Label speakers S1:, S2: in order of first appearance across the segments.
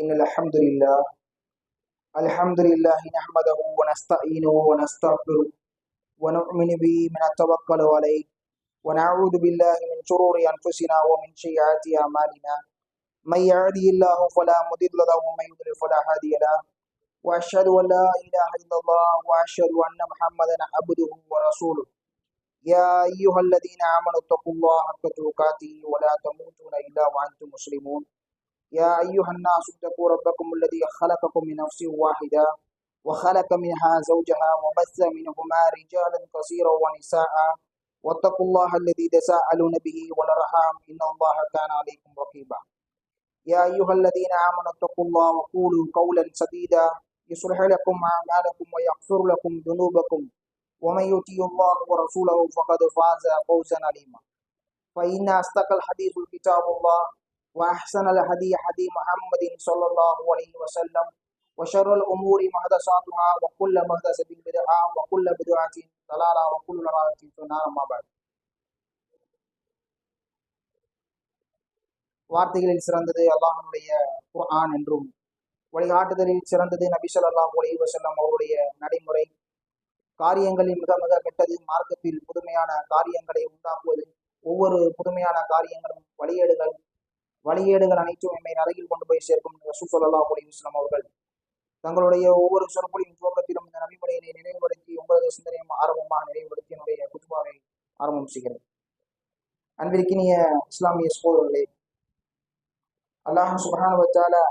S1: إن الحمد لله. الحمد لله نحمده ونستعينه ونستغفره ونؤمن به من التوكل عليه ونعوذ بالله من شرور أنفسنا ومن سيئات أعمالنا. من يهده الله فلا مضل له ومن يضلل فلا هادي له. وأشهد أن لا إله إلا الله وأشهد أن محمدا عبده ورسوله. يا أيها الذين آمنوا اتقوا الله حق تقاته ولا تموتون إلا وأنتم مسلمون. يا أيها الناس اتقوا ربكم الذي خلقكم من نفس واحدة وخلق منها زوجها وبث منهما رجالا كثيرا ونساء. واتقوا الله الذي تساءلون به والأرحام. إن الله كان عليكم رقيبا. يا أيها الذين آمنوا اتقوا الله وقولوا قولا سديدا. يصلح لكم أعمالكم ويغفر لكم ذنوبكم. ومن يطيع الله ورسوله فقد فاز فوزا عليما فإن أصدق الحديث كتاب الله. وأحسن الهدي هدي محمد صلى الله عليه وسلم وشر الأمور محدثاتها وكل محدثة بدعة وكل بدعة ضلالة وكل ضلالة في النار ما بعد வார்த்தைகளில் சிறந்தது அல்லாஹனுடைய குர்ஆன் என்றும் வழிகாட்டுதலில் சிறந்தது நபி ஸல்லல்லாஹு அலைஹி வஸல்லம் அவருடைய நடைமுறை காரியங்களில் மிக மிக கெட்டது மார்க்கத்தில் புதுமையான காரியங்களை உண்டாக்குவது ஒவ்வொரு புதுமையான காரியங்களும் வழியேடுகள் வழியேடுகள் அனைத்தும் எம்மை நரகில் கொண்டு போய் சேர்க்கும் ரசூசல்லா ஸல்லல்லாஹு அலைஹி அவர்கள் தங்களுடைய ஒவ்வொரு சொற்பொழியின் துவக்கத்திலும் இந்த நபிமுறையினை நினைவுபடுத்தி உங்களது சிந்தனையும் ஆரம்பமாக நினைவுபடுத்தி என்னுடைய குத்துபாவை ஆரம்பம் செய்கிறது அன்பிற்கினிய இஸ்லாமிய சகோதரர்களே அல்லாஹ் சுப்ஹானஹு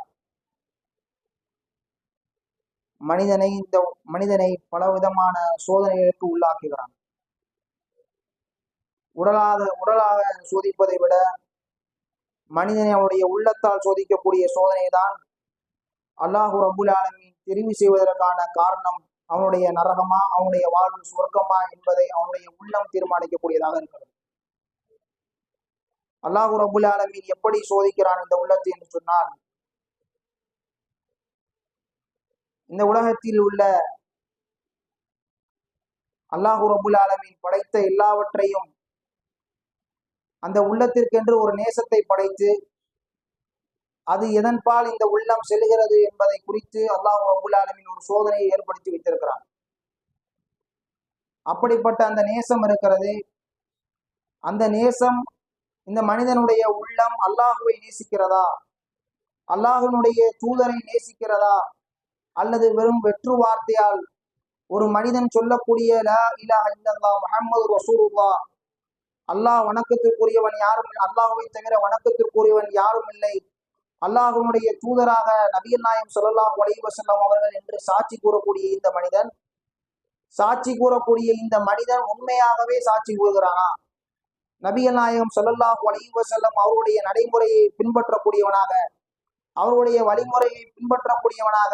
S1: மனிதனை இந்த மனிதனை பலவிதமான சோதனைகளுக்கு உள்ளாக்குகிறான். உடலாக உடலாக சோதிப்பதை விட மனிதனை அவனுடைய உள்ளத்தால் சோதிக்கக்கூடிய சோதனை தான் அல்லாஹு ரபுல் ஆலமின் தெரிவு செய்வதற்கான காரணம் அவனுடைய நரகமா அவனுடைய வாழ்வு சுவர்க்கமா என்பதை அவனுடைய உள்ளம் தீர்மானிக்கக்கூடியதாக இருக்கிறது. அல்லாஹு ரபுல் ஆலமின் எப்படி சோதிக்கிறான் இந்த உள்ளத்தை என்று சொன்னால் இந்த உலகத்தில் உள்ள அல்லாஹு ரபுல் ஆலமின் படைத்த எல்லாவற்றையும் அந்த உள்ளத்திற்கென்று ஒரு நேசத்தை படைத்து அது எதன்பால் இந்த உள்ளம் செல்கிறது என்பதை குறித்து அல்லாஹ் அபுல்லாலமின் ஒரு சோதனையை ஏற்படுத்தி வைத்திருக்கிறான். அப்படிப்பட்ட அந்த நேசம் இருக்கிறது. அந்த நேசம் இந்த மனிதனுடைய உள்ளம் அல்லாஹுவை நேசிக்கிறதா? அல்லாஹனுடைய தூதரை நேசிக்கிறதா? அல்லது வெறும் வெற்று வார்த்தையால் ஒரு மனிதன் சொல்லக்கூடிய லா இலா இல்லல்லா முஹம்மது ரசூலுல்லா அல்லாஹ் வணக்கத்திற்குரியவன் யாரும் அல்லாஹுவை தவிர வணக்கத்திற்குரியவன் யாரும் இல்லை. அல்லாஹுனுடைய தூதராக நபியல் நாயம் சொல்லலாம் வசல்லம் அவர்கள் என்று சாட்சி கூறக்கூடிய இந்த மனிதன் சாட்சி கூறக்கூடிய இந்த மனிதன் உண்மையாகவே சாட்சி கூறுகிறானா? நபியல் நாயகம் சொல்லல்லாஹ் செல்லம் அவருடைய நடைமுறையை பின்பற்றக்கூடியவனாக அவருடைய வழிமுறையை பின்பற்றக்கூடியவனாக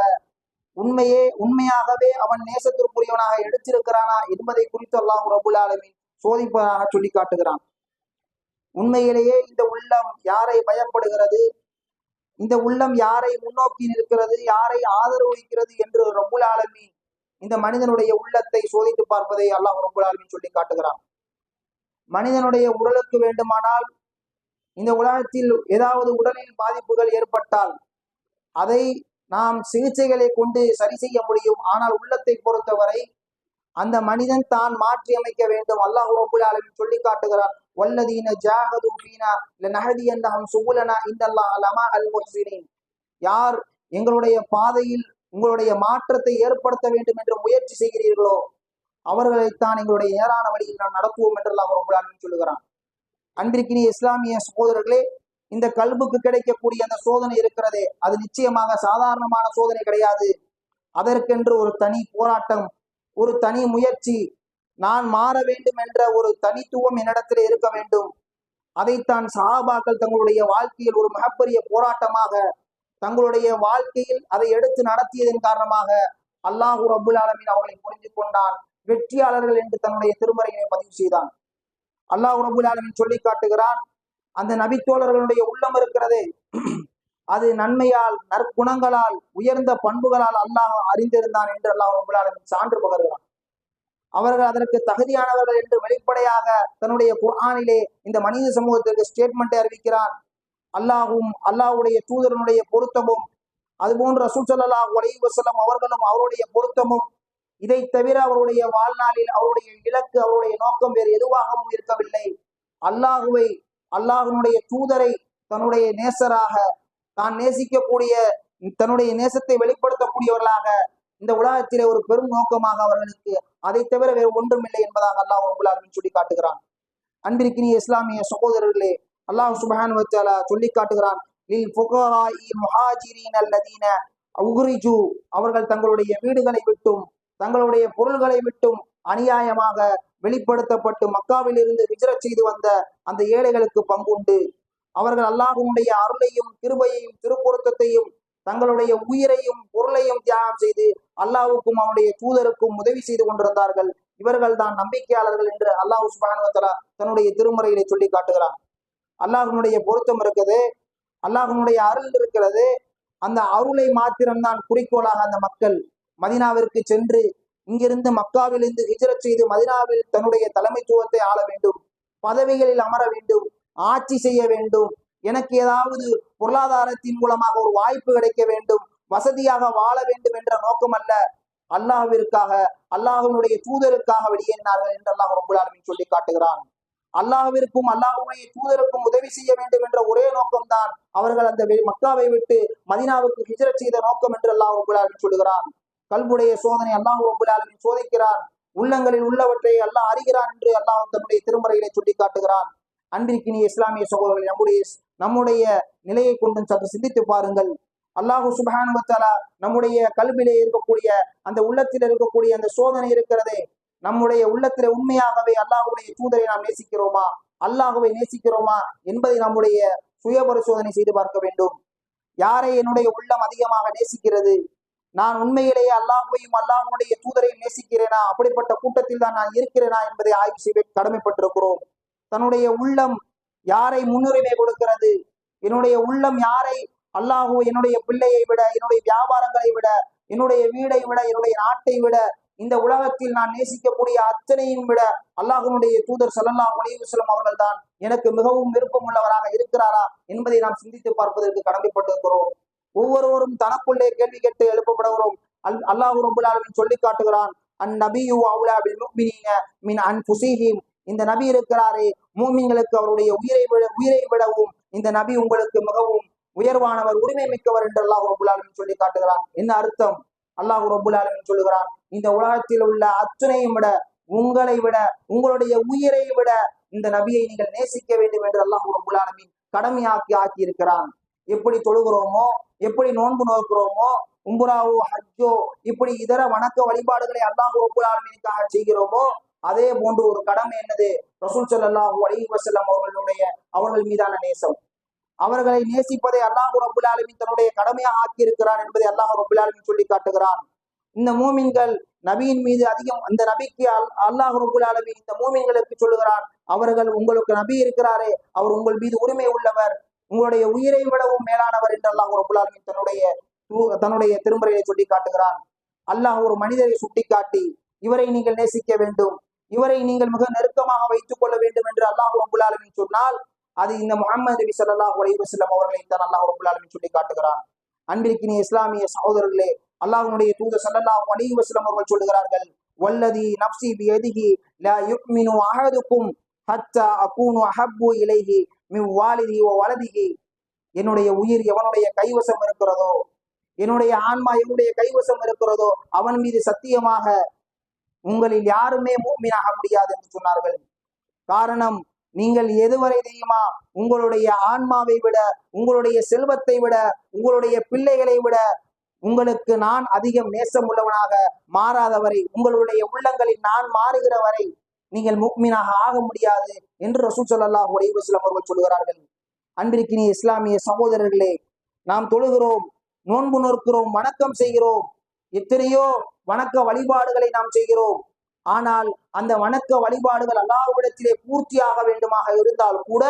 S1: உண்மையே உண்மையாகவே அவன் நேசத்திற்குரியவனாக எடுத்திருக்கிறானா என்பதை குறித்து அல்லாஹ் ரபுல் ஆலமின் சோதிப்பதாக சொல்லி காட்டுகிறான். உண்மையிலேயே இந்த உள்ளம் யாரை பயப்படுகிறது? இந்த உள்ளம் யாரை முன்னோக்கி நிற்கிறது? யாரை ஆதரவு என்று ரபுல் ஆலமீன் இந்த மனிதனுடைய உள்ளத்தை சோதித்து பார்ப்பதை அல்லாஹ் ரபுல் ஆலமீன் சொல்லி காட்டுகிறான். மனிதனுடைய உடலுக்கு வேண்டுமானால் இந்த உலகத்தில் ஏதாவது உடலில் பாதிப்புகள் ஏற்பட்டால் அதை நாம் சிகிச்சைகளை கொண்டு சரி செய்ய முடியும். ஆனால் உள்ளத்தை பொறுத்தவரை அந்த மனிதன் தான் மாற்றி அமைக்க வேண்டும். அல்லாஹ் ரபுல் ஆலமின் சொல்லி காட்டுகிறான். வல்லதீன ஜாகது ஃபீனா லநஹதி அன்னஹம் சுபுலனா இன்னல்லாஹ் லமா அல் முஹ்சினின் யார் எங்களுடைய பாதையில் உங்களுடைய மாற்றத்தை ஏற்படுத்த வேண்டும் என்று முயற்சி செய்கிறீர்களோ அவர்களைத்தான் எங்களுடைய ஏரான வழியில் நாம் நடத்துவோம் என்று அல்லாஹ் ரபுல் ஆலமின் சொல்லுகிறான். அன்றிருக்கினிய இஸ்லாமிய சகோதரர்களே இந்த கல்புக்கு கிடைக்கக்கூடிய அந்த சோதனை இருக்கிறதே. அது நிச்சயமாக சாதாரணமான சோதனை கிடையாது. அதற்கென்று ஒரு தனி போராட்டம் ஒரு தனி முயற்சி. நான் மாற வேண்டும் என்ற ஒரு தனித்துவம் என்னிடத்தில் இருக்க வேண்டும். அதைத்தான் சஹாபாக்கள் தங்களுடைய வாழ்க்கையில் ஒரு மிகப்பெரிய போராட்டமாக தங்களுடைய வாழ்க்கையில் அதை எடுத்து நடத்தியதன் காரணமாக அல்லாஹூ ரபுல் ஆலமின் அவர்களை புரிந்து கொண்டான். வெற்றியாளர்கள் என்று தன்னுடைய திருமறையினை பதிவு செய்தான். அல்லாஹ் ரபுல் ஆலமின் சொல்லி காட்டுகிறான் அந்த நபித்தோழர்களுடைய உள்ளம் இருக்கிறதே. அது நன்மையால் நற்குணங்களால் உயர்ந்த பண்புகளால் அல்லாஹ் அறிந்திருந்தான் என்று அல்லாஹ் உங்களால் சான்று பகர்கிறான். அவர்கள் அதற்கு தகுதியானவர்கள் என்று வெளிப்படையாக தன்னுடைய குர்ஆனிலே இந்த மனித சமூகத்திற்கு ஸ்டேட்மெண்ட்டை அறிவிக்கிறான். அல்லாஹும் அல்லாஹுடைய தூதரனுடைய பொருத்தமும் அதுபோன்று ரசூல் ஸல்லல்லாஹு அலைஹி வஸல்லம் அவர்களும் அவருடைய பொருத்தமும் இதை தவிர அவருடைய வாழ்நாளில் அவருடைய இலக்கு அவருடைய நோக்கம் வேறு எதுவாகவும் இருக்கவில்லை. அல்லாஹுவை அல்லாஹனுடைய தூதரை தன்னுடைய நேசராக தான் நேசிக்கக்கூடிய தன்னுடைய நேசத்தை வெளிப்படுத்தக்கூடியவர்களாக இந்த உலகத்திலே ஒரு பெரும் நோக்கமாக அவர்களுக்கு அதை தவிர வேறு ஒன்றும் இல்லை என்பதாக அல்லாஹ் உங்களால் சொல்லி காட்டுகிறான். அன்பிற்கினிய இஸ்லாமிய சகோதரர்களே அல்லாஹ் சுபஹான் வச்சாலா சொல்லி காட்டுகிறான் அவர்கள் தங்களுடைய வீடுகளை விட்டும் தங்களுடைய பொருள்களை விட்டும் அநியாயமாக வெளிப்படுத்தப்பட்டு மக்காவில் இருந்து விஜரச் செய்து வந்த அந்த ஏழைகளுக்கு பங்குண்டு. அவர்கள் அல்லாஹுடைய அருளையும் கிருபையையும் திருப்பொருத்தத்தையும் தங்களுடைய உயிரையும் பொருளையும் தியாகம் செய்து அல்லாவுக்கும் அவனுடைய தூதருக்கும் உதவி செய்து கொண்டிருந்தார்கள். இவர்கள் தான் நம்பிக்கையாளர்கள் என்று அல்லாஹ் சுபானுவத்தலா தன்னுடைய திருமுறையிலே சொல்லி காட்டுகிறான். அல்லாஹனுடைய பொருத்தம் இருக்குது அல்லாஹனுடைய அருள் இருக்கிறது அந்த அருளை மாத்திரம்தான் குறிக்கோளாக அந்த மக்கள் மதினாவிற்கு சென்று இங்கிருந்து மக்காவிலிருந்து ஹிஜரத் செய்து மதினாவில் தன்னுடைய தலைமைத்துவத்தை ஆள வேண்டும் பதவிகளில் அமர வேண்டும் ஆட்சி செய்ய வேண்டும். எனக்கு ஏதாவது பொருளாதாரத்தின் மூலமாக ஒரு வாய்ப்பு கிடைக்க வேண்டும். வசதியாக வாழ வேண்டும் என்ற நோக்கம் அல்ல. அல்லாஹுவிற்காக அல்லாஹனுடைய தூதருக்காக வெளியேறினார்கள் என்று அல்லாஹ் ரபுல் சொல்லி காட்டுகிறான். அல்லாஹுவிற்கும் அல்லாஹுடைய தூதருக்கும் உதவி செய்ய வேண்டும் என்ற ஒரே நோக்கம்தான் அவர்கள் அந்த வெ- மக்காவை விட்டு மதினாவுக்கு ஹிஜரத் செய்த நோக்கம் என்று அல்லாஹ் ரபுல் ஆலமீன் சொல்லுகிறான். கல்புடைய சோதனை அல்லாஹ் ரபுல் சோதிக்கிறான். உள்ளங்களில் உள்ளவற்றை அல்லாஹ் அறிகிறான் என்று அல்லாஹ் தன்னுடைய திருமறையிலே சொல்லி காட்டுகிறான். அன்பிற்கினிய இஸ்லாமிய சகோதரர்கள் நம்முடைய நம்முடைய நிலையை கொண்டும் சற்று சிந்தித்து பாருங்கள். அல்லாஹு சுபஹான் வத்தாலா நம்முடைய கல்வியிலே இருக்கக்கூடிய அந்த உள்ளத்தில் இருக்கக்கூடிய அந்த சோதனை இருக்கிறதே நம்முடைய உள்ளத்திலே உண்மையாகவே அல்லாஹுடைய தூதரை நாம் நேசிக்கிறோமா? அல்லாஹுவை நேசிக்கிறோமா? என்பதை நம்முடைய சுய பரிசோதனை செய்து பார்க்க வேண்டும். யாரை என்னுடைய உள்ளம் அதிகமாக நேசிக்கிறது? நான் உண்மையிலேயே அல்லாஹுவையும் அல்லாஹுடைய தூதரையும் நேசிக்கிறேனா? அப்படிப்பட்ட கூட்டத்தில் தான் நான் இருக்கிறேனா என்பதை ஆய்வு செய்ய கடமைப்பட்டிருக்கிறோம். தன்னுடைய உள்ளம் யாரை முன்னுரிமை கொடுக்கிறது? என்னுடைய உள்ளம் யாரை? அல்லாஹு என்னுடைய பிள்ளையை விட என்னுடைய வியாபாரங்களை விட என்னுடைய வீடை விட என்னுடைய நாட்டை விட இந்த உலகத்தில் நான் நேசிக்கக்கூடிய அத்தனையும் விட அல்லாஹனுடைய தூதர் சல்லல்லா அலைஹி அவர்கள் தான் எனக்கு மிகவும் விருப்பம் உள்ளவராக இருக்கிறாரா என்பதை நாம் சிந்தித்து பார்ப்பதற்கு கடமைப்பட்டிருக்கிறோம். ஒவ்வொருவரும் தனக்குள்ளே கேள்வி கேட்டு எழுப்பப்படுகிறோம். அல் அல்லாஹு ரபுல் சொல்லி காட்டுகிறான் அன் நபியு அவுலா பில் முஃமினீன மின் இந்த நபி இருக்கிறாரே மூமிங்களுக்கு அவருடைய உயிரை விட உயிரை விடவும் இந்த நபி உங்களுக்கு மிகவும் உயர்வானவர் உரிமை மிக்கவர் என்று அல்லாஹ் ரபுல் சொல்லி காட்டுகிறான். என்ன அர்த்தம்? அல்லாஹ் ரபுல் ஆலமீன் சொல்லுகிறான் இந்த உலகத்தில் உள்ள அத்துணையும் விட உங்களை விட உங்களுடைய உயிரை விட இந்த நபியை நீங்கள் நேசிக்க வேண்டும் என்று அல்லாஹ் ரபுல் ஆலமீன் கடமையாக்கி ஆக்கி இருக்கிறான் எப்படி தொழுகிறோமோ எப்படி நோன்பு நோக்கிறோமோ உம்புராவோ ஹஜ்ஜோ இப்படி இதர வணக்க வழிபாடுகளை அல்லாஹ் ரபுல் செய்கிறோமோ அதே போன்று ஒரு கடமை என்னது? ரசூல் ஸல்லல்லாஹு அலி வசல்லம் அவர்களுடைய அவர்கள் மீதான நேசம். அவர்களை நேசிப்பதை அல்லாஹ் ரபுல் ஆலமின் தன்னுடைய கடமையாக ஆக்கியிருக்கிறான் என்பதை அல்லாஹ் ரபுல் ஆலமின் சொல்லி காட்டுகிறான். இந்த மூமின்கள் நபியின் மீது அதிகம் அந்த நபிக்கு அல்- அல்லாஹ் ரபுல் ஆலமின் இந்த மூமின்களுக்கு சொல்லுகிறான் அவர்கள் உங்களுக்கு நபி இருக்கிறாரே அவர் உங்கள் மீது உரிமை உள்ளவர் உங்களுடைய உயிரை விடவும் மேலானவர் என்று அல்லாஹ் ரபுல் ஆலமின் தன்னுடைய தன்னுடைய திருமுறையை சொல்லி காட்டுகிறான். அல்லாஹ் ஒரு மனிதரை சுட்டிக்காட்டி இவரை நீங்கள் நேசிக்க வேண்டும். இவரை நீங்கள் மிக நெருக்கமாக வைத்துக் கொள்ள வேண்டும் என்று அல்லாஹ் ரபுல் சொன்னால் அது இந்த முகமது நபி சல்லாஹ் அலைவசல்லம் அவர்களை தான் அல்லாஹ் ரபுல் சொல்லி காட்டுகிறான். அன்பிற்கினிய இஸ்லாமிய சகோதரர்களே அல்லாஹனுடைய தூத சல்லாஹ் அலைஹி அவர்கள் சொல்லுகிறார்கள் வல்லதி நப்சி பியதிஹி லா யுக்மினு அஹதுக்கும் ஹத்தா அகூனு அஹப்பு இலைஹி மின் வாலிதி ஓ வலதிகி என்னுடைய உயிர் எவனுடைய கைவசம் இருக்கிறதோ என்னுடைய ஆன்மா எவனுடைய கைவசம் இருக்கிறதோ அவன் மீது சத்தியமாக உங்களில் யாருமே மூமினாக முடியாது என்று சொன்னார்கள். காரணம் நீங்கள் எதுவரை தெரியுமா? உங்களுடைய ஆன்மாவை விட உங்களுடைய செல்வத்தை விட உங்களுடைய பிள்ளைகளை விட உங்களுக்கு நான் அதிகம் நேசம் உள்ளவனாக மாறாதவரை உங்களுடைய உள்ளங்களில் நான் மாறுகிற வரை நீங்கள் முக்மீனாக ஆக முடியாது என்று ரசூல் ஸல்லல்லாஹு அலைஹி அவர்கள் சொல்கிறார்கள் நீ இஸ்லாமிய சகோதரர்களே நாம் தொழுகிறோம் நோன்பு நோக்கிறோம் வணக்கம் செய்கிறோம் எத்தனையோ வணக்க வழிபாடுகளை நாம் செய்கிறோம். ஆனால் அந்த வணக்க வழிபாடுகள் அல்லாஹ்விடத்திலே பூர்த்தியாக வேண்டுமாக இருந்தால் கூட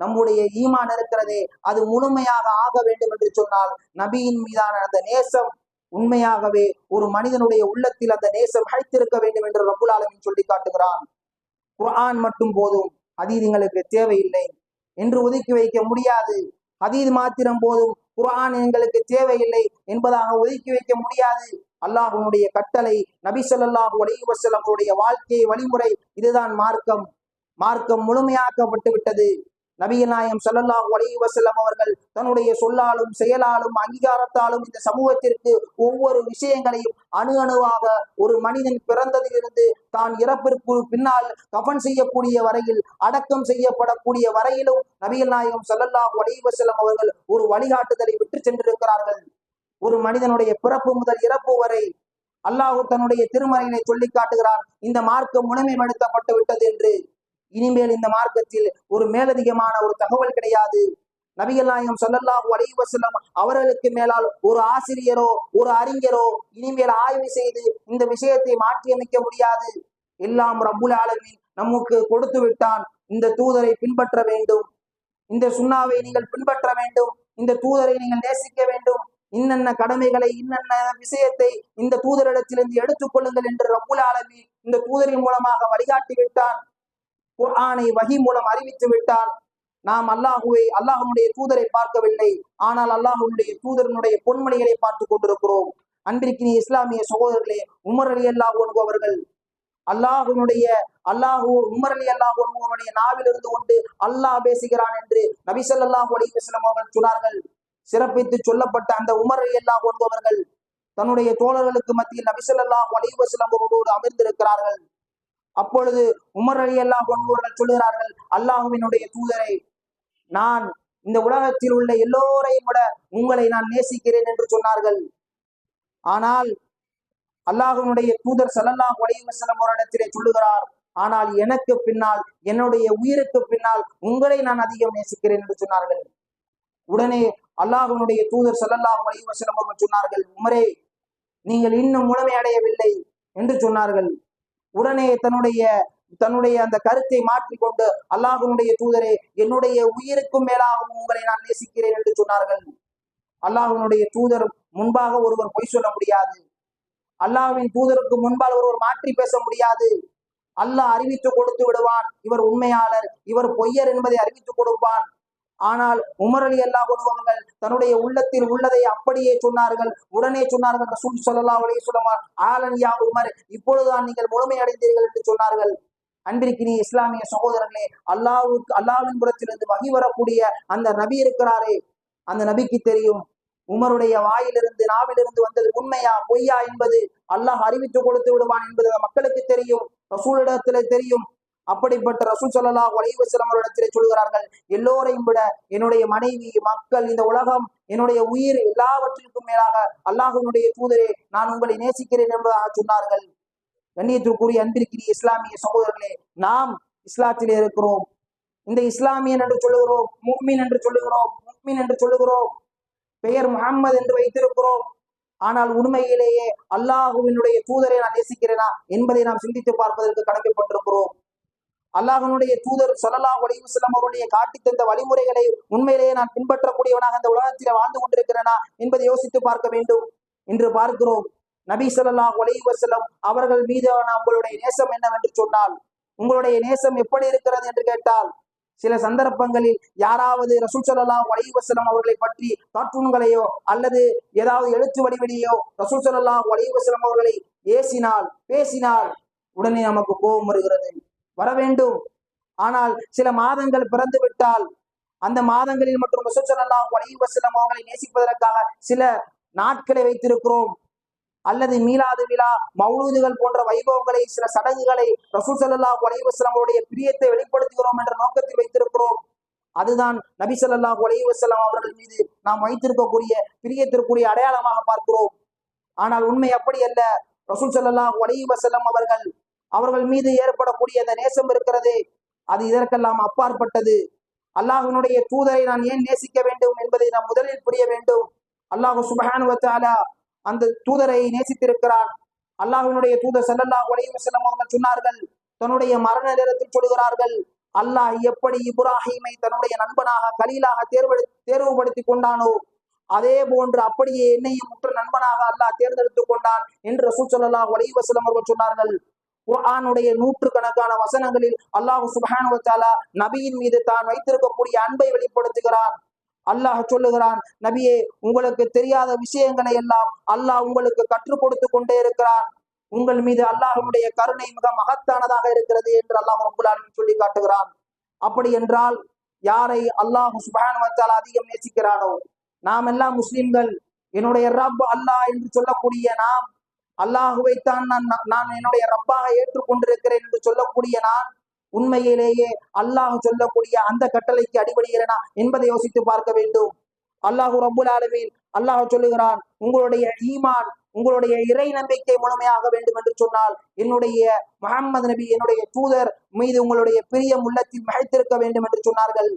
S1: நம்முடைய ஈமான் இருக்கிறதே அது முழுமையாக ஆக வேண்டும் என்று சொன்னால் நபியின் மீதான அந்த நேசம் உண்மையாகவே ஒரு மனிதனுடைய உள்ளத்தில் அந்த நேசம் அழைத்திருக்க வேண்டும் என்று ரபுல் ஆலமின் சொல்லி காட்டுகிறான். குர்ஆன் மட்டும் போதும் அதீதங்களுக்கு தேவையில்லை. என்று ஒதுக்கி வைக்க முடியாது. ஹதீத் மாத்திரம் போதும். குரான் எங்களுக்கு தேவையில்லை என்பதாக ஒதுக்கி வைக்க முடியாது. அல்லாஹ்வுடைய கட்டளை நபி ஸல்லல்லாஹு அவருடைய வாழ்க்கை வழிமுறை இதுதான் மார்க்கம். மார்க்கம் முழுமையாக்கப்பட்டு விட்டது நபிகள் நாயம் ஸல்லல்லாஹு அலைஹி வஸல்லம் அவர்கள் தன்னுடைய சொல்லாலும் செயலாலும் அங்கீகாரத்தாலும் இந்த சமூகத்திற்கு ஒவ்வொரு விஷயங்களையும் அணு அணுவாக ஒரு மனிதன் பிறந்ததிலிருந்து தான் இறப்பிற்கு பின்னால் கபன் செய்யக்கூடிய வரையில் அடக்கம் செய்யப்படக்கூடிய வரையிலும் நபிகள் நாயகம் ஸல்லல்லாஹு அலைஹி வஸல்லம் அவர்கள் ஒரு வழிகாட்டுதலை விட்டு சென்றிருக்கிறார்கள். ஒரு மனிதனுடைய பிறப்பு முதல் இறப்பு வரை அல்லாஹு தன்னுடைய திருமறையினை சொல்லி காட்டுகிறான். இந்த மார்க்கம் முழுமைப்படுத்தப்பட்டு விட்டது என்று இனிமேல் இந்த மார்க்கத்தில் ஒரு மேலதிகமான ஒரு தகவல் கிடையாது. நபிகள் நாயகம் ஸல்லல்லாஹு அலைஹி அவர்களுக்கு மேலால் ஒரு ஆசிரியரோ ஒரு அறிஞரோ இனிமேல் ஆய்வு செய்து இந்த விஷயத்தை மாற்றியமைக்க முடியாது. எல்லாம் ரபுல் ஆலமின் நமக்கு கொடுத்து விட்டான். இந்த தூதரை பின்பற்ற வேண்டும். இந்த சுண்ணாவை நீங்கள் பின்பற்ற வேண்டும். இந்த தூதரை நீங்கள் நேசிக்க வேண்டும். இன்னென்ன கடமைகளை இன்னென்ன விஷயத்தை இந்த தூதரிடத்திலிருந்து எடுத்துக்கொள்ளுங்கள் என்று ரபுல் ஆலமி இந்த தூதரின் மூலமாக வழிகாட்டி விட்டான். குர்ஆனை வகி மூலம் அறிவித்து விட்டான். நாம் அல்லாஹுவை அல்லாஹனுடைய தூதரை பார்க்கவில்லை. ஆனால் அல்லாஹனுடைய தூதரனுடைய பொன்மொழிகளை பார்த்து கொண்டிருக்கிறோம். அன்றைக்கு இஸ்லாமிய சகோதரர்களே உமர் அலி அல்லாஹ் அவர்கள் அல்லாஹுனுடைய அல்லாஹு உமர் அலி அல்லாஹ் நாவிலிருந்து கொண்டு அல்லாஹ் பேசுகிறான் என்று நபி ஸல்லல்லாஹு அலைஹி அவர்கள் சொன்னார்கள். சிறப்பித்து சொல்லப்பட்ட அந்த உமர் அலி அல்லாஹ் அவர்கள் தன்னுடைய தோழர்களுக்கு மத்தியில் நபி அல்லாஹ் அலைஹி வஸல்லம் அவர்களோடு அமர்ந்திருக்கிறார்கள். அப்பொழுது உமர் அலி அல்லாஹ் சொல்லுகிறார்கள் அல்லாஹுவினுடைய தூதரை நான் இந்த உலகத்தில் உள்ள எல்லோரையும் விட உங்களை நான் நேசிக்கிறேன் என்று சொன்னார்கள். ஆனால் அல்லாஹுனுடைய தூதர் ஸல்லல்லாஹு அலைஹி ஒரு அவரிடத்திலே சொல்லுகிறார் ஆனால் எனக்கு பின்னால் என்னுடைய உயிருக்கு பின்னால் உங்களை நான் அதிகம் நேசிக்கிறேன் என்று சொன்னார்கள். உடனே அல்லாஹுனுடைய தூதர் ஸல்லல்லாஹு அலைஹி அவர்கள் சொன்னார்கள் உமரே நீங்கள் இன்னும் முழுமையடையவில்லை என்று சொன்னார்கள். உடனே தன்னுடைய தன்னுடைய அந்த கருத்தை மாற்றிக்கொண்டு அல்லாஹுனுடைய தூதரே என்னுடைய உயிருக்கும் மேலாகவும் உங்களை நான் நேசிக்கிறேன் என்று சொன்னார்கள். அல்லாஹுனுடைய தூதர் முன்பாக ஒருவர் பொய் சொல்ல முடியாது. அல்லாஹ்வின் தூதருக்கு முன்பால் ஒருவர் மாற்றி பேச முடியாது. அல்லாஹ் அறிவித்து கொடுத்து விடுவான். இவர் உண்மையாளர். இவர் பொய்யர் என்பதை அறிவித்து கொடுப்பான். ஆனால் உமர் அலி அல்லாஹ் அவர்கள் தன்னுடைய உள்ளத்தில் உள்ளதை அப்படியே சொன்னார்கள். உடனே சொன்னார்கள் ரசூல் ஸல்லல்லாஹு அலைஹி வஸல்லம் ஆலன் யா உமர் இப்பொழுதுதான் நீங்கள் முழுமையடைந்தீர்கள் என்று சொன்னார்கள். அன்பிற்கினி இஸ்லாமிய சகோதரர்களே அல்லாவுக்கு அல்லாவின் புறத்திலிருந்து வகி வரக்கூடிய அந்த நபி இருக்கிறாரே அந்த நபிக்கு தெரியும் உமருடைய வாயிலிருந்து நாவிலிருந்து வந்தது உண்மையா பொய்யா என்பது அல்லாஹ் அறிவித்து கொடுத்து விடுவான் என்பது மக்களுக்கு தெரியும் ரசூலிடத்துல தெரியும். அப்படிப்பட்ட ரசூல் சொல்லலா அலைஹி வஸல்லம் அவரிடத்திலே சொல்கிறார்கள் எல்லோரையும் விட என்னுடைய மனைவி மக்கள் இந்த உலகம் என்னுடைய உயிர் எல்லாவற்றிற்கும் மேலாக அல்லாஹனுடைய தூதரே நான் உங்களை நேசிக்கிறேன் என்பதாக சொன்னார்கள். கண்ணியத்திற்குரிய அன்பிற்கிறிய இஸ்லாமிய சகோதரர்களே நாம் இஸ்லாத்திலே இருக்கிறோம். இந்த இஸ்லாமியன் என்று சொல்லுகிறோம் முக்மின் என்று சொல்லுகிறோம் முக்மின் என்று சொல்லுகிறோம். பெயர் முகம்மது என்று வைத்திருக்கிறோம். ஆனால் உண்மையிலேயே அல்லாஹுவினுடைய தூதரை நான் நேசிக்கிறேனா என்பதை நாம் சிந்தித்து பார்ப்பதற்கு கடமைப்பட்டிருக்கிறோம். அல்லாஹனுடைய தூதர் ஸல்லல்லாஹு அலைஹி வஸல்லம் அவருடைய காட்டி தந்த வழிமுறைகளை உண்மையிலேயே நான் பின்பற்றக்கூடியவனாக இந்த உலகத்தில் வாழ்ந்து கொண்டிருக்கிறேனா என்பதை யோசித்து பார்க்க வேண்டும் என்று பார்க்கிறோம். நபி ஸல்லல்லாஹு அலைஹி செல்லம் அவர்கள் மீதான உங்களுடைய நேசம் என்னவென்று சொன்னால் உங்களுடைய நேசம் எப்படி இருக்கிறது என்று கேட்டால் சில சந்தர்ப்பங்களில் யாராவது ரசூல் சொல்லலாம் அலைஹி வஸல்லம் அவர்களை பற்றி கார்ட்டூன்களையோ அல்லது ஏதாவது எழுத்து வடிவடியோ ரசூல் சொல்லலாம் அலைஹி அவர்களை ஏசினால் பேசினால் உடனே நமக்கு கோபம் வருகிறது. வர வேண்டும் ஆனால் சில மாதங்கள் பிறந்து விட்டால் அந்த மாதங்களில் மற்றும் ரசூல் ஸல்லல்லாஹு அலைஹி அவங்களை நேசிப்பதற்காக சில நாட்களை வைத்திருக்கிறோம். அல்லது மீலாது விழா மௌலூதுகள் போன்ற வைபவங்களை சில சடங்குகளை ரசூல் ஸல்லல்லாஹு அலைஹி அவருடைய பிரியத்தை வெளிப்படுத்துகிறோம் என்ற நோக்கத்தில் வைத்திருக்கிறோம். அதுதான் நபி ஸல்லல்லாஹு அலைஹி அவர்கள் மீது நாம் வைத்திருக்கக்கூடிய பிரியத்திற்குரிய அடையாளமாக பார்க்கிறோம். ஆனால் உண்மை அப்படி அல்ல. ரசூல் ஸல்லல்லாஹு அலைஹி அவர்கள் அவர்கள் மீது ஏற்படக்கூடிய அந்த நேசம் இருக்கிறது. அது இதற்கெல்லாம் அப்பாற்பட்டது. அல்லாஹ்வினுடைய தூதரை நான் ஏன் நேசிக்க வேண்டும் என்பதை நாம் முதலில் புரிய வேண்டும். அல்லாஹு சுப்ஹானஹு அந்த தூதரை நேசித்திருக்கிறான் அல்லாஹினுடைய தூதர் செல்லல்லா உலகம் வஸல்லம் அவர்கள் சொன்னார்கள் தன்னுடைய மரண நேரத்தில் சொல்கிறார்கள் அல்லாஹ் எப்படி இப்ராஹிமை தன்னுடைய நண்பனாக கலீலாக தேர்வெடு தேர்வுபடுத்தி கொண்டானோ? அதே போன்று அப்படியே என்னையும் முற்ற நண்பனாக அல்லாஹ் தேர்ந்தெடுத்துக் கொண்டான் என்று ரசூல் ஸல்லல்லாஹு அலைஹி அவர்கள் சொன்னார்கள். குர்ஆனுடைய நூற்றுக்கணக்கான வசனங்களில் அல்லாஹ் சுப்ஹானஹு நபியின் மீது தான் வைத்திருக்கக்கூடிய அன்பை வெளிப்படுத்துகிறான். அல்லாஹ் சொல்லுகிறான் நபியே உங்களுக்கு தெரியாத விஷயங்களை எல்லாம் அல்லாஹ் உங்களுக்கு கற்றுக் கொடுத்து கொண்டே இருக்கிறான். உங்கள் மீது அல்லாஹனுடைய கருணை மிக மகத்தானதாக இருக்கிறது என்று அல்லாஹ் ரப்புல் சொல்லி காட்டுகிறான். அப்படி என்றால் யாரை அல்லாஹ் சுப்ஹானஹு வ அதிகம் நேசிக்கிறானோ? நாம் எல்லாம் முஸ்லிம்கள். என்னுடைய ரப் அல்லாஹ் என்று சொல்லக்கூடிய நாம் அல்லாஹுவைத்தான் நான் நான் என்னுடைய ரப்பாக ஏற்றுக்கொண்டிருக்கிறேன் என்று சொல்லக்கூடிய நான் உண்மையிலேயே அல்லாஹ் சொல்லக்கூடிய அந்த கட்டளைக்கு அடிபடுகிறேனா என்பதை யோசித்து பார்க்க வேண்டும். அல்லாஹு ரபுல் ஆலமீன் அல்லாஹ் சொல்லுகிறான் உங்களுடைய ஈமான் உங்களுடைய இறை நம்பிக்கை முழுமையாக வேண்டும் என்று சொன்னால் என்னுடைய முகமது நபி என்னுடைய தூதர் மீது உங்களுடைய பிரியம் உள்ளத்தில் மகைத்திருக்க வேண்டும் என்று சொன்னார்கள்.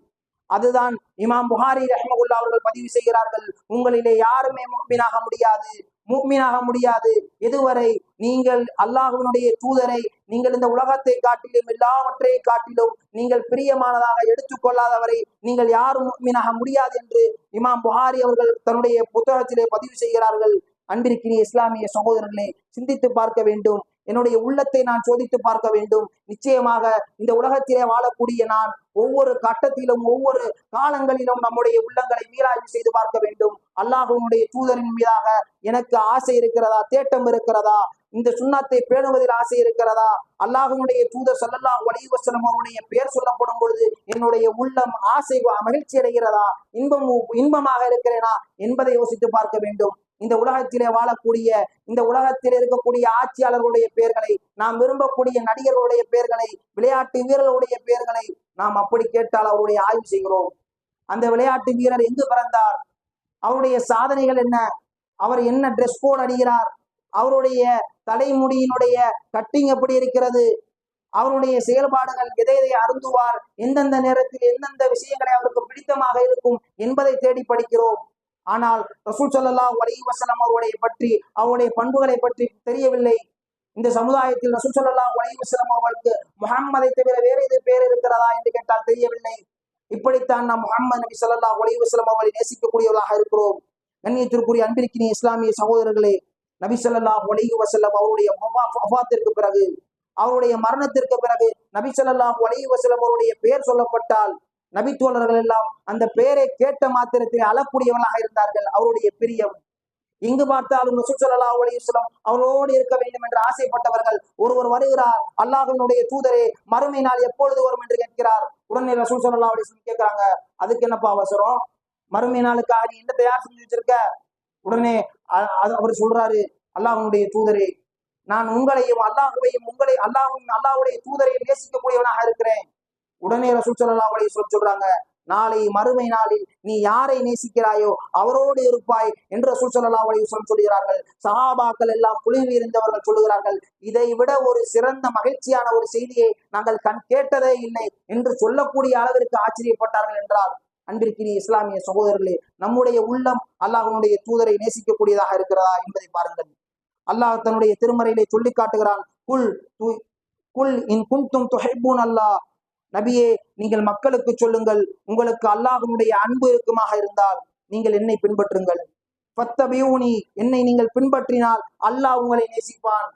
S1: அதுதான் இமாம் புகாரி ரஹமகுல்லா அவர்கள் பதிவு செய்கிறார்கள். உங்களிலே யாருமே முக்மீனாக முடியாது. மூமினாக முடியாது. எதுவரை? நீங்கள் அல்லாஹ்வினுடைய தூதரை நீங்கள் இந்த உலகத்தை காட்டிலும் எல்லாவற்றை காட்டிலும் நீங்கள் பிரியமானதாக எடுத்துக்கொள்ளாதவரை நீங்கள் யாரும் மூமினாக முடியாது என்று இமாம் புகாரி அவர்கள் தன்னுடைய புத்தகத்திலே பதிவு செய்கிறார்கள். அன்பிற்கினிய இஸ்லாமிய சகோதரர்களே சிந்தித்து பார்க்க வேண்டும். என்னுடைய உள்ளத்தை நான் சோதித்து பார்க்க வேண்டும். நிச்சயமாக இந்த உலகத்திலே வாழக்கூடிய நான் ஒவ்வொரு கட்டத்திலும் ஒவ்வொரு காலங்களிலும் நம்முடைய உள்ளங்களை மீளாய்வு செய்து பார்க்க வேண்டும். அல்லாஹுனுடைய தூதரின் மீதாக எனக்கு ஆசை இருக்கிறதா? தேட்டம் இருக்கிறதா? இந்த சுண்ணத்தை பேணுவதில் ஆசை இருக்கிறதா? அல்லாஹனுடைய தூதர் சல்லல்லாஹு வலிவசனம் அவனுடைய அவருடைய பெயர் சொல்லப்படும் பொழுது என்னுடைய உள்ளம் ஆசை மகிழ்ச்சி அடைகிறதா? இன்பம் இன்பமாக இருக்கிறேனா? என்பதை யோசித்து பார்க்க வேண்டும். இந்த உலகத்திலே வாழக்கூடிய இந்த உலகத்தில் இருக்கக்கூடிய ஆட்சியாளர்களுடைய பெயர்களை நாம் விரும்பக்கூடிய நடிகர்களுடைய பெயர்களை விளையாட்டு வீரர்களுடைய பெயர்களை நாம் அப்படி கேட்டால் அவருடைய ஆய்வு செய்கிறோம். அந்த விளையாட்டு வீரர் எங்கு பிறந்தார்? அவருடைய சாதனைகள் என்ன? அவர் என்ன ட்ரெஸ் கோட் அணிகிறார்? அவருடைய தலைமுடியினுடைய கட்டிங் எப்படி இருக்கிறது? அவருடைய செயல்பாடுகள் எதை எதை அருந்துவார்? எந்தெந்த நேரத்தில் எந்தெந்த விஷயங்களை அவருக்கு பிடித்தமாக இருக்கும் என்பதை தேடி படிக்கிறோம். ஆனால் ரசூல் ஸல்லல்லாஹு அலைஹி வஸல்லம் அவருடைய பற்றி அவருடைய பண்புகளை பற்றி தெரியவில்லை. இந்த சமுதாயத்தில் ரசூல் ஸல்லல்லாஹு அலைஹி வஸல்லம் அவர்களுக்கு முகம்மதை தவிர வேறு எது பேர் இருக்கிறதா என்று கேட்டால் தெரியவில்லை. இப்படித்தான் நாம் முகமது நபி ஸல்லல்லாஹு அலைஹி வசலம் அவர்களை நேசிக்கக்கூடியவர்களாக இருக்கிறோம். கண்ணியத்திற்குரிய அன்பிற்கினிய இஸ்லாமிய சகோதரர்களே நபி சொல்லல்லா ஒலிகு வஸல்லம் அவருடைய அபாத்திற்கு பிறகு அவருடைய மரணத்திற்கு பிறகு நபி சொல்லல்லா ஒலிகு வஸல்லம் அவருடைய பெயர் சொல்லப்பட்டால் நபித்தோழர்கள் எல்லாம் அந்த பெயரை கேட்ட மாத்திரத்தில் அழக்கூடியவர்களாக இருந்தார்கள். அவருடைய பிரியம். எங்கு பார்த்தாலும் சுற்றுலா ஸல்லல்லாஹு அவரோடு இருக்க வேண்டும் என்று ஆசைப்பட்டவர்கள் ஒருவர் வருகிறார். அல்லாஹனுடைய தூதரே மறுமை நாள் எப்பொழுது வரும் என்று கேட்கிறார். உடனே ரசூல் ஸல்லல்லாஹு அலைஹி கேட்கிறாங்க அதுக்கு என்னப்பா அவசரம்? மறுமை நாளுக்காக நீ என்ன தயார் செஞ்சு வச்சிருக்க? உடனே அவர் சொல்றாரு அல்லாஹனுடைய தூதரே நான் உங்களையும் அல்லாஹுவையும் உங்களை அல்லாஹும் அல்லாஹுடைய தூதரையும் நேசிக்கக்கூடியவனாக இருக்கிறேன். உடனே ரசூல் ஸல்லல்லாஹு அலைஹி வஸல்லம் சொல்றாங்க நாளை மறுமை நாளில் நீ யாரை நேசிக்கிறாயோ அவரோடு இருப்பாய் என்று ரசூல் ஸல்லல்லாஹு அலைஹி வஸல்லம் சொல்கிறார்கள். சஹாபாக்கள் எல்லாம் குழுவி இருந்தவர்கள் சொல்லுகிறார்கள் இதை விட ஒரு சிறந்த மகிழ்ச்சியான ஒரு செய்தியை நாங்கள் கண் கேட்டதே இல்லை என்று சொல்லக்கூடிய அளவிற்கு ஆச்சரியப்பட்டார்கள் என்றால் அன்பிற்கினி இஸ்லாமிய சகோதரர்களே நம்முடைய உள்ளம் அல்லாஹனுடைய தூதரை நேசிக்கக்கூடியதாக இருக்கிறதா என்பதை பாருங்கள். அல்லாஹ் தன்னுடைய திருமறையிலே சொல்லி காட்டுகிறான் குல் குல் இன் குன்தும் துஹைபூன் அல்லாஹ் நபியே நீங்கள் மக்களுக்கு சொல்லுங்கள். உங்களுக்கு அல்லாஹனுடைய அன்பு இருக்குமாக இருந்தால் நீங்கள் என்னை பின்பற்றுங்கள். பத்தபியூனி என்னை நீங்கள் பின்பற்றினால் அல்லாஹ் உங்களை நேசிப்பான்.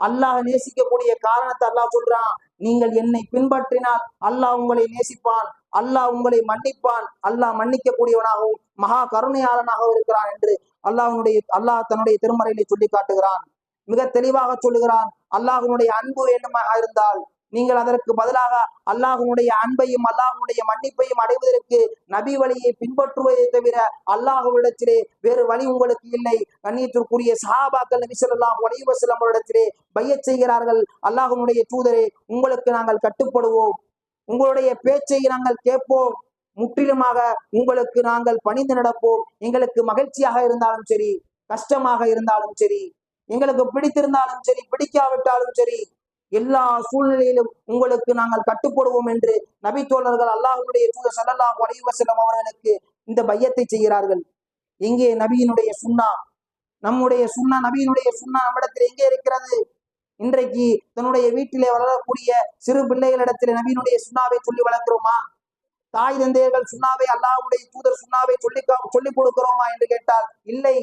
S1: அல்லாஹ் நேசிக்கக்கூடிய காரணத்தை அல்லாஹ் சொல்றான். நீங்கள் என்னை பின்பற்றினால் அல்லாஹ் உங்களை நேசிப்பான். அல்லாஹ் உங்களை மன்னிப்பான். அல்லாஹ் மன்னிக்கக்கூடியவனாகவும் மகா கருணையாளனாகவும் இருக்கிறான் என்று அல்லாஹனுடைய அல்லாஹ் தன்னுடைய திருமறையிலே சொல்லி காட்டுகிறான். மிக தெளிவாக சொல்லுகிறான். அல்லாஹனுடைய அன்பு என்னமாக இருந்தால் நீங்கள் அதற்கு பதிலாக அல்லாஹனுடைய அன்பையும் அல்லாஹனுடைய மன்னிப்பையும் அடைவதற்கு நபி வழியை பின்பற்றுவதை தவிர அல்லாஹுவிடத்திலே வேறு வழி உங்களுக்கு இல்லை. கண்ணியத்திற்குரிய சஹாபாக்கள் நபி சொல்லாஹ் வலிவசலம் அவரிடத்திலே பையச் செய்கிறார்கள். அல்லாஹனுடைய தூதரே உங்களுக்கு நாங்கள் கட்டுப்படுவோம். உங்களுடைய பேச்சை நாங்கள் கேட்போம். முற்றிலுமாக உங்களுக்கு நாங்கள் பணிந்து நடப்போம். எங்களுக்கு மகிழ்ச்சியாக இருந்தாலும் சரி கஷ்டமாக இருந்தாலும் சரி எங்களுக்கு பிடித்திருந்தாலும் சரி பிடிக்காவிட்டாலும் சரி எல்லா சூழ்நிலையிலும் உங்களுக்கு நாங்கள் கட்டுப்படுவோம் என்று நபி தோழர்கள் தூதர் ஸல்லல்லாஹு அலைஹி வஸல்லம் அவர்களுக்கு இந்த பையத்தை செய்கிறார்கள். எங்கே நபியினுடைய சுண்ணா நம்முடைய சுன்னா நபியினுடைய சுண்ணா நம்மிடத்தில் எங்கே இருக்கிறது? இன்றைக்கு தன்னுடைய வீட்டிலே வளரக்கூடிய சிறு பிள்ளைகளிடத்தில் நபியினுடைய சுண்ணாவை சொல்லி வளர்க்கிறோமா தாய் தந்தையர்கள் சுண்ணாவை அல்லாஹுடைய தூதர் சுண்ணாவை சொல்லி சொல்லிக் கொடுக்கிறோமா என்று கேட்டால் இல்லை.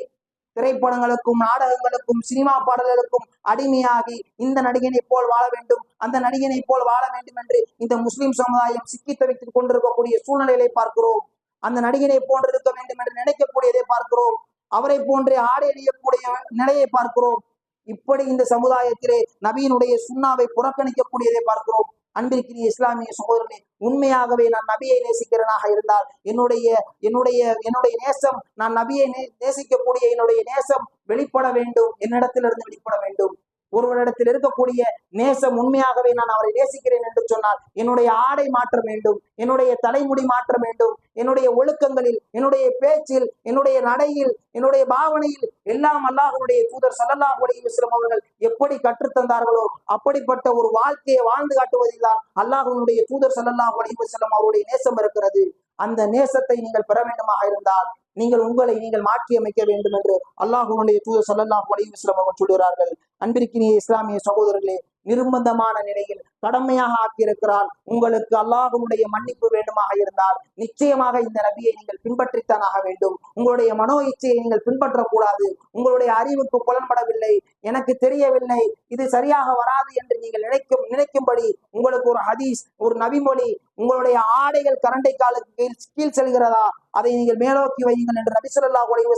S1: திரைப்படங்களுக்கும் நாடகங்களுக்கும் சினிமா பாடல்களுக்கும் அடிமையாகி இந்த நடிகனை போல் வாழ வேண்டும். அந்த நடிகனை போல் வாழ வேண்டும் என்று இந்த முஸ்லிம் சமுதாயம் சிக்கி தவித்துக் கொண்டிருக்கக்கூடிய சூழ்நிலையை பார்க்கிறோம். அந்த நடிகனை போன்று இருக்க வேண்டும் என்று நினைக்கக்கூடியதை பார்க்கிறோம். அவரை போன்றே ஆடை அணியக்கூடிய நிலையை பார்க்கிறோம். இப்படி இந்த சமுதாயத்திலே நபியினுடைய சுண்ணாவை புறக்கணிக்கக்கூடியதை பார்க்கிறோம். அன்பிற்கினிய இஸ்லாமிய சகோதரர்களே உண்மையாகவே நான் நபியை நேசிக்கிறனாக இருந்தால் என்னுடைய என்னுடைய என்னுடைய நேசம் நான் நபியை நே- நேசிக்கக்கூடிய என்னுடைய நேசம் வெளிப்பட வேண்டும் என்னிடத்திலிருந்து வெளிப்பட வேண்டும். ஒருவரிடத்தில் இருக்கக்கூடிய நேசம் உண்மையாகவே நான் அவரை நேசிக்கிறேன் என்று சொன்னால் என்னுடைய ஆடை மாற்ற வேண்டும் என்னுடைய தலைமுடி மாற்ற வேண்டும் என்னுடைய ஒழுக்கங்களில் என்னுடைய பேச்சில் என்னுடைய நடையில் என்னுடைய பாவனையில் எல்லாம் அல்லாஹனுடைய தூதர் சல்லல்லாஹ் அலைஹி அவர்கள் எப்படி கற்றுத்தந்தார்களோ அப்படிப்பட்ட ஒரு வாழ்க்கையை வாழ்ந்து காட்டுவதில் தான் அல்லாஹனுடைய தூதர் ஸல்லல்லாஹு அலைஹி அவருடைய நேசம் இருக்கிறது. அந்த நேசத்தை நீங்கள் பெற வேண்டுமாக இருந்தால் நீங்கள் உங்களை நீங்கள் மாற்றி அமைக்க வேண்டும் என்று அல்லாஹுடைய தூதர் ஸல்லல்லாஹு அலைஹி அவர்கள் சொல்கிறார்கள் அன்பிற்கினிய இஸ்லாமிய சகோதரர்களே நிர்பந்தமான நிலையில் கடமையாக ஆக்கியிருக்கிறான் உங்களுக்கு அல்லாஹுடைய மன்னிப்பு வேண்டுமாக இருந்தால் நிச்சயமாக இந்த நபியை நீங்கள் பின்பற்றித்தான் ஆக வேண்டும். உங்களுடைய மனோ இச்சையை நீங்கள் பின்பற்றக்கூடாது. உங்களுடைய அறிவுக்கு புலன்படவில்லை. எனக்கு தெரியவில்லை. இது சரியாக வராது என்று நீங்கள் நினைக்கும் நினைக்கும்படி உங்களுக்கு ஒரு ஹதீஸ் ஒரு நபிமொழி உங்களுடைய ஆடைகள் கரண்டை காலுக்கு கீழ் கீழ் செல்கிறதா? அதை நீங்கள் மேலோக்கி வையுங்கள் என்று நபி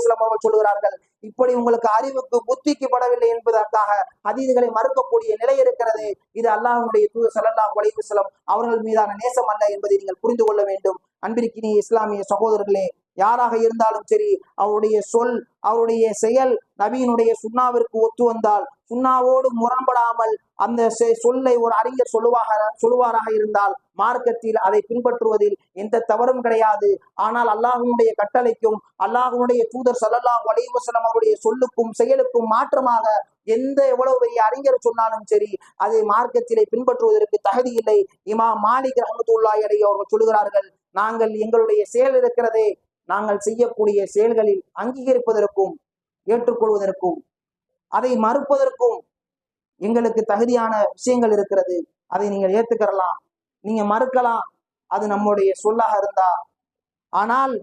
S1: உலகம் அவர்கள் சொல்கிறார்கள். இப்படி உங்களுக்கு அறிவுக்கு புத்திக்கு படவில்லை என்பதற்காக ஹதீதுகளை மறுக்கக்கூடிய நிலை இருக்கிறது. இது அல்லாஹனுடைய தூதர் ஸல்லல்லாஹு உலகம் அவர்கள் மீதான நேசம் அல்ல என்பதை நீங்கள் புரிந்து கொள்ள வேண்டும். அன்பிற்கினிய இஸ்லாமிய சகோதரர்களே யாராக இருந்தாலும் சரி அவருடைய சொல் அவருடைய செயல் நபியினுடைய சுண்ணாவிற்கு ஒத்து வந்தால் சுண்ணாவோடு முரண்படாமல் அந்த செ- சொல்லை ஒரு அறிஞர் சொல்லுவாக சொல்லுவாராக இருந்தால் மார்க்கத்தில் அதை பின்பற்றுவதில் எந்த தவறும் கிடையாது. ஆனால் அல்லாஹனுடைய கட்டளைக்கும் அல்லாஹனுடைய தூதர் சல்லல்லா அலைஹி அவருடைய சொல்லுக்கும் செயலுக்கும் மாற்றமாக எந்த எவ்வளவு பெரிய அறிஞர் சொன்னாலும் சரி அதை மார்க்கத்திலே பின்பற்றுவதற்கு தகுதி இல்லை. இமா மாலிக் ரஹமத்துல்லாஹி அலைஹி அவர்கள் சொல்லுகிறார்கள் நாங்கள் எங்களுடைய செயல் இருக்கிறதே நாங்கள் செய்யக்கூடிய செயல்களில் அங்கீகரிப்பதற்கும் ஏற்றுக்கொள்வதற்கும் அதை மறுப்பதற்கும் எங்களுக்கு தகுதியான விஷயங்கள் இருக்கிறது. அதை நீங்கள் ஏத்துக்கிறலாம். நீங்க மறுக்கலாம். அது நம்முடைய சொல்லாக இருந்தா. ஆனால்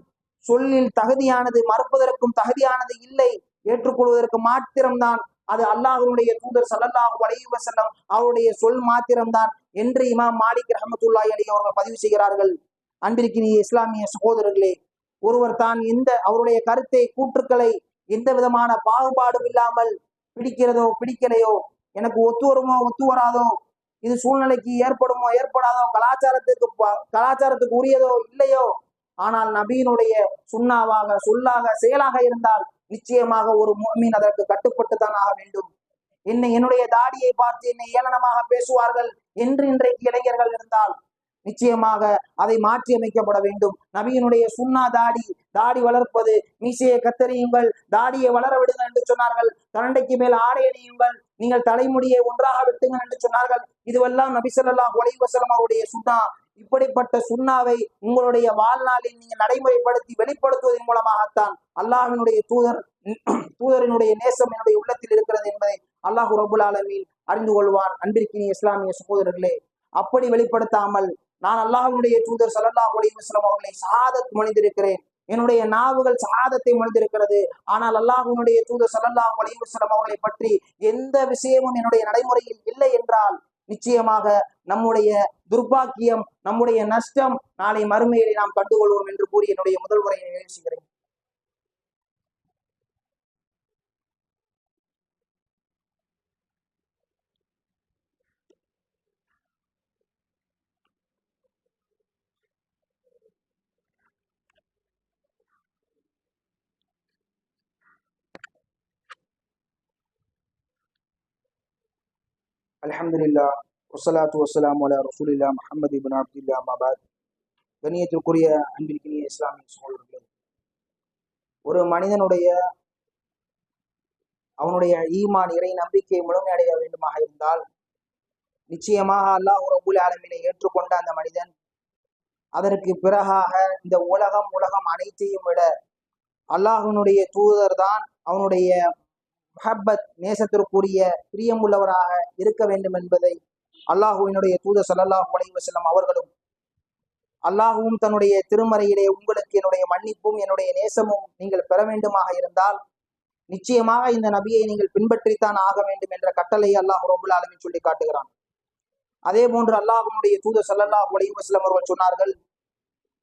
S1: சொல்லில் தகுதியானது மறுப்பதற்கும் தகுதியானது இல்லை. ஏற்றுக்கொள்வதற்கு மாத்திரம்தான். அது அல்லாஹனுடைய தூதர் ஸல்லல்லாஹு அலைஹி வஸல்லம் அவருடைய சொல் மாத்திரம்தான் என்று இமாம் மாலிக் ரஹமத்துல்லாய் அலி அவர்கள் பதிவு செய்கிறார்கள். அன்பிற்கினிய இஸ்லாமிய சகோதரர்களே ஒருவர் தான் எந்த அவருடைய கருத்தை கூற்றுக்களை எந்த விதமான பாகுபாடும் இல்லாமல் பிடிக்கிறதோ பிடிக்கலையோ எனக்கு ஒத்து வருமோ ஒத்து வராதோ? இது சூழ்நிலைக்கு ஏற்படுமோ ஏற்படாதோ? கலாச்சாரத்துக்கு கலாச்சாரத்துக்கு உரியதோ இல்லையோ? ஆனால் நபியினுடைய சுண்ணாவாக சொல்லாக செயலாக இருந்தால் நிச்சயமாக ஒரு மீன் அதற்கு கட்டுப்பட்டு தான் ஆக வேண்டும். என்னை என்னுடைய தாடியை பார்த்து என்னை ஏளனமாக பேசுவார்கள் என்று இன்றைக்கு இளைஞர்கள் இருந்தால் நிச்சயமாக அதை மாற்றி அமைக்கப்பட வேண்டும். நபியினுடைய சுண்ணா தாடி தாடி வளர்ப்பது மீசையை கத்தறியுங்கள் தாடியை வளர விடுங்கள் என்று சொன்னார்கள். தரண்டைக்கு மேல் ஆடை அணியுங்கள். நீங்கள் தலைமுடியை ஒன்றாக வெட்டுங்கள் என்று சொன்னார்கள். இதுவெல்லாம் நபிசல்லாம் ஒலை வசலம் அவருடைய சுண்ணா. இப்படிப்பட்ட சுண்ணாவை உங்களுடைய வாழ்நாளில் நீங்கள் நடைமுறைப்படுத்தி வெளிப்படுத்துவதன் மூலமாகத்தான் அல்லாஹினுடைய தூதர் தூதரினுடைய நேசம் என்னுடைய உள்ளத்தில் இருக்கிறது என்பதை அல்லாஹு ரபுல் ஆலமீன் அறிந்து கொள்வான் அன்பிற்கினிய இஸ்லாமிய சகோதரர்களே அப்படி வெளிப்படுத்தாமல் நான் அல்லாஹ்வுடைய தூதர் சல்லாஹ் அலைஹி அவர்களை சாதத் மொழிந்திருக்கிறேன் என்னுடைய நாவுகள் ஷஹாதத்தை மொழிந்திருக்கிறது ஆனால் அல்லாஹ்வுடைய தூதர் ஸல்லல்லாஹு அலைஹி அவர்களை பற்றி எந்த விஷயமும் என்னுடைய நடைமுறையில் இல்லை என்றால் நிச்சயமாக நம்முடைய துர்பாக்கியம் நம்முடைய நஷ்டம் நாளை மறுமையிலே நாம் கண்டுகொள்வோம் என்று கூறி என்னுடைய முதல் உரையை நிறைவு செய்கிறேன். அலமதுல்லா ஒசலாத்து வசலாம் அலா ரசூலில்லா முஹம்மது இபின் அப்துல்லா மபாத் கண்ணியத்திற்குரிய அன்பிற்கினிய இஸ்லாமிய சோழர்களே ஒரு மனிதனுடைய அவனுடைய ஈமான் இறை நம்பிக்கை முழுமையடைய வேண்டுமாக இருந்தால் நிச்சயமாக அல்லாஹ் ரபுல் ஆலமினை ஏற்றுக்கொண்ட அந்த மனிதன் அதற்கு பிறகாக இந்த உலகம் உலகம் அனைத்தையும் விட அல்லாஹனுடைய தூதர் தான் அவனுடைய மஹப்பத் நேசத்திற்குரிய பிரியமுள்ளவராக இருக்க வேண்டும் என்பதை அல்லாஹுவினுடைய தூத சல்லாஹ் அலைஹி வஸல்லம் அவர்களும் அல்லாஹுவும் தன்னுடைய திருமறையிலே உங்களுக்கு என்னுடைய மன்னிப்பும் என்னுடைய நேசமும் நீங்கள் பெற வேண்டுமாக இருந்தால் நிச்சயமாக இந்த நபியை நீங்கள் பின்பற்றித்தான் ஆக வேண்டும் என்ற கட்டளையை அல்லாஹ் ரபுல் ஆலமீன் சொல்லி காட்டுகிறான். அதே போன்று அல்லாஹுனுடைய தூத ஸல்லல்லாஹு அலைஹி அவர்கள் சொன்னார்கள்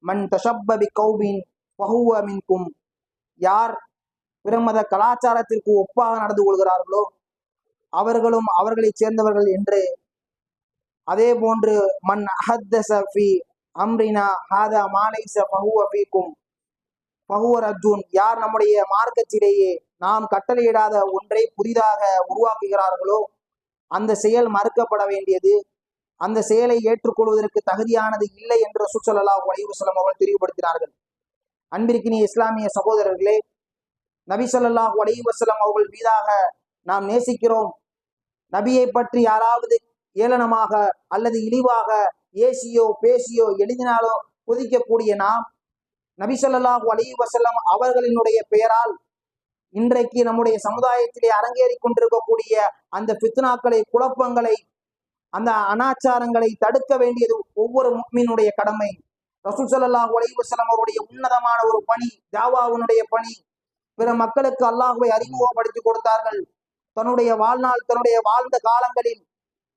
S1: மன் தஷப்ப கௌபின் பஹுவ மின்கும். யார் பிறமத கலாச்சாரத்திற்கு ஒப்பாக நடந்து கொள்கிறார்களோ? அவர்களும் அவர்களைச் சேர்ந்தவர்கள் என்று. அதே போன்று மன் அஹத்தஸ ஃபி அம்ரினா ஹாதா மாலைச பஹுவ ஃபீக்கும். பஹுவ யார் நம்முடைய மார்க்கத்திலேயே நாம் கட்டளையிடாத ஒன்றை புதிதாக உருவாக்குகிறார்களோ அந்த செயல் மறுக்கப்பட வேண்டியது. அந்த செயலை ஏற்றுக்கொள்வதற்கு தகுதியானது இல்லை என்று சுற்றுலா வலையுசலம் அவர்கள் தெளிவுபடுத்தினார்கள். அன்பிற்கினிய இஸ்லாமிய சகோதரர்களே நபிசல்லாஹ் ஸல்லல்லாஹு அவர்கள் மீதாக நாம் நேசிக்கிறோம். நபியை பற்றி யாராவது ஏளனமாக அல்லது இழிவாக ஏசியோ பேசியோ எழுதினாலோ கொதிக்கக்கூடிய நாம் நபி ஸல்லல்லாஹு அவர்களினுடைய பெயரால் இன்றைக்கு நம்முடைய சமுதாயத்திலே அரங்கேறி கொண்டிருக்கக்கூடிய அந்த பித்னாக்களை குழப்பங்களை அந்த அனாச்சாரங்களை தடுக்க வேண்டியது ஒவ்வொரு முக்மீனுடைய கடமை. ரசூல் ஸல்லல்லாஹு அலைஹி அவருடைய உன்னதமான ஒரு பணி ஜாவாவுனுடைய பணி பிற மக்களுக்கு அல்லாஹுவை அறிமுகப்படுத்தி கொடுத்தார்கள். தன்னுடைய வாழ்நாள் தன்னுடைய வாழ்ந்த காலங்களில்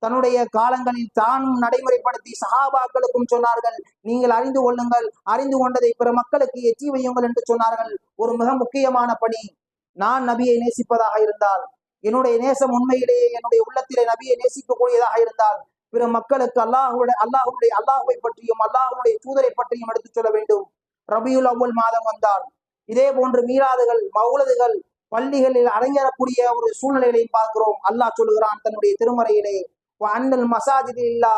S1: தன்னுடைய காலங்களில் தானும் நடைமுறைப்படுத்தி சஹாபாக்களுக்கும் சொன்னார்கள். நீங்கள் அறிந்து கொள்ளுங்கள் அறிந்து கொண்டதை பிற மக்களுக்கு எச்சி வையுங்கள் என்று சொன்னார்கள். ஒரு மிக முக்கியமான பணி நான் நபியை நேசிப்பதாக இருந்தால் என்னுடைய நேசம் உண்மையிலேயே என்னுடைய உள்ளத்திலே நபியை நேசிக்கக்கூடியதாக இருந்தால் பிற மக்களுக்கு அல்லாஹுடைய அல்லாஹுடைய அல்லாஹுவை பற்றியும் அல்லாஹுடைய தூதரை பற்றியும் எடுத்துச் சொல்ல வேண்டும். ரபியுல் அவ்வல் மாதம் வந்தால் இதே போன்று மீராதுகள் மௌலதுகள் பள்ளிகளில் அரங்கேறக்கூடிய ஒரு சூழ்நிலைகளையும் பார்க்கிறோம். அல்லாஹ் சொல்லுகிறான் தன்னுடைய திருமறையிலே அண்ணல் மசாஜித் இல்லா.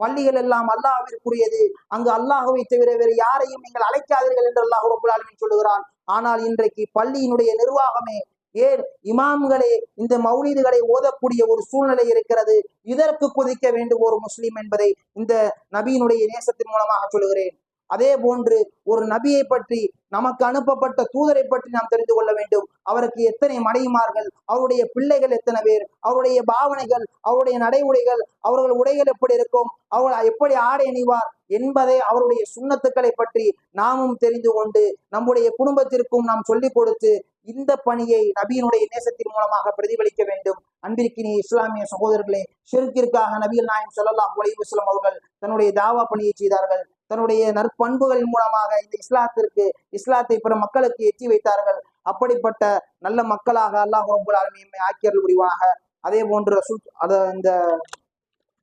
S1: பள்ளிகள் எல்லாம் அல்லாஹிற்குரியது அங்கு அல்லாஹுவை தவிர வேறு யாரையும் நீங்கள் அழைக்காதீர்கள் என்று அல்லாஹ் ரபுல் ஆலமீன் சொல்லுகிறான். ஆனால் இன்றைக்கு பள்ளியினுடைய நிர்வாகமே ஏன் இமாம்களே இந்த மௌலீதுகளை ஓதக்கூடிய ஒரு சூழ்நிலை இருக்கிறது. இதற்கு குதிக்க வேண்டும் ஒரு முஸ்லிம் என்பதை இந்த நபியினுடைய நேசத்தின் மூலமாக சொல்லுகிறேன். அதே போன்று ஒரு நபியை பற்றி நமக்கு அனுப்பப்பட்ட தூதரை பற்றி நாம் தெரிந்து கொள்ள வேண்டும். அவருக்கு எத்தனை மனைவிமார்கள் அவருடைய பிள்ளைகள் எத்தனை பேர் அவருடைய பாவனைகள் அவருடைய நடைமுறைகள் அவர்கள் உடைகள் எப்படி இருக்கும் அவர் எப்படி ஆடை அணிவார் என்பதை அவருடைய சுண்ணத்துக்களை பற்றி நாமும் தெரிந்து கொண்டு நம்முடைய குடும்பத்திற்கும் நாம் சொல்லிக் கொடுத்து இந்த பணியை நபியினுடைய நேசத்தின் மூலமாக பிரதிபலிக்க வேண்டும். அன்பிற்கினி இஸ்லாமிய சகோதரர்களே ஷிருக்கிற்காக நபியில் நாயம் சொல்லலாம் உலகம் அவர்கள் தன்னுடைய தாவா பணியை செய்தார்கள். தன்னுடைய நற்பண்புகள் மூலமாக இந்த இஸ்லாத்திற்கு இஸ்லாத்தை பிற மக்களுக்கு எட்டி வைத்தார்கள். அப்படிப்பட்ட நல்ல மக்களாக அல்லாஹ் ரபுல் ஆலமியம்மை ஆக்கியர்கள் முடிவாக அதே போன்று ரசூல் அத இந்த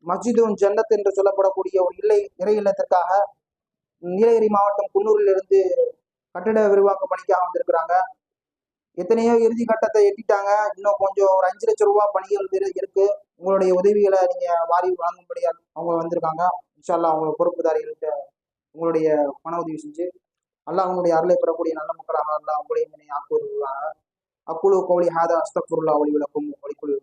S1: மஸ்ஜிதுன் ஜன்னத் என்று சொல்லப்படக்கூடிய ஒரு இல்லை இறை இல்லத்திற்காக நீலகிரி மாவட்டம் குன்னூரில் இருந்து கட்டிட விரிவாக்க பணிக்காக வந்திருக்கிறாங்க. எத்தனையோ இறுதி கட்டத்தை எட்டிட்டாங்க. இன்னும் கொஞ்சம் ஒரு அஞ்சு லட்சம் ரூபாய் பணிகள் இருக்கு. உங்களுடைய உதவிகளை நீங்க வாரி வழங்கும்படியா அவங்க வந்திருக்காங்க. இன்ஷால்லா அவங்க பொறுப்புதாரிகள்கிட்ட உங்களுடைய பண உதவி செஞ்சு நல்லா அவங்களுடைய அருளை பெறக்கூடிய நல்ல மக்களாக நல்லா அவங்களுடைய என்னை ஆக்குவார்களாக அக்குழு கோழி ஹாதா அஸ்தகுருல்லா ஒளி விளக்கும் ஒளிக்குழு